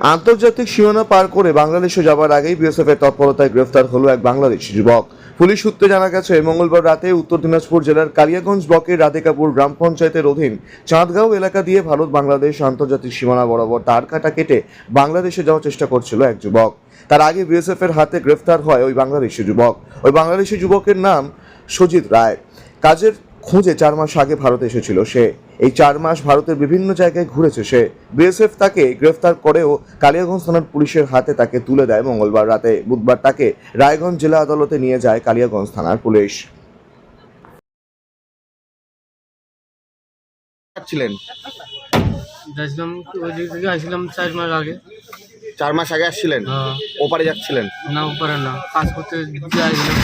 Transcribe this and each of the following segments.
আন্তর্জাতিক সীমানা পার করে বাংলাদেশে যাবার আগেই বিএসএফ এর তৎপরতায় গ্রেফতার হলো এক বাংলাদেশি যুবক। পুলিশ সূত্রে জানা গেছে, মঙ্গলবার রাতে উত্তর দিনাজপুর জেলার কালিয়াগঞ্জ ব্লকের রাধিকাপুর গ্রাম পঞ্চায়েতের অধীন চাঁদগাঁও এলাকা দিয়ে ভারত বাংলাদেশ আন্তর্জাতিক সীমানা বরাবর তার কাটা কেটে বাংলাদেশে যাওয়ার চেষ্টা করছিল এক যুবক। তার আগে বিএসএফ এর হাতে গ্রেফতার হয় ওই বাংলাদেশি যুবক। ওই বাংলাদেশি যুবকের নাম সজিত রায়। কাজের খোঁজে চার মাস আগে ভারতে এসেছিল সে। এই চার মাস ভারতের বিভিন্ন জায়গায় ঘুরেছে সে। বিএসএফ তাকে গ্রেফতার করেও কালিয়াগঞ্জ থানার পুলিশের হাতে তাকে তুলে দেয় মঙ্গলবার রাতে। বুধবার তাকে রায়গঞ্জ জেলা আদালতে নিয়ে যায় কালিয়াগঞ্জ থানার পুলিশ। ছিলেন? যাচ্ছিলাম ওই থেকে আসছিলাম চার মাস আগে। চার মাস আগে আসছিলেন? হ্যাঁ, ওপারে যাচ্ছিলেন? না উপরে না। কাজ করতে যাইছিলাম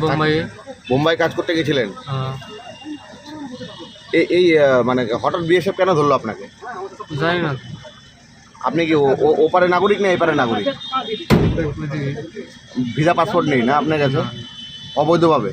বোম্বাইয়ে। মুম্বাই কাজ করতে গেছিলেন? হ্যাঁ, এই মানে হঠাৎ বিএসএফ কেন ধরলো আপনাকে? জানি না। আপনি কি ওপারে নাগরিক না এপারে নাগরিক? ভিসা পাসপোর্ট নেই না আপনার কাছে? অবৈধভাবে।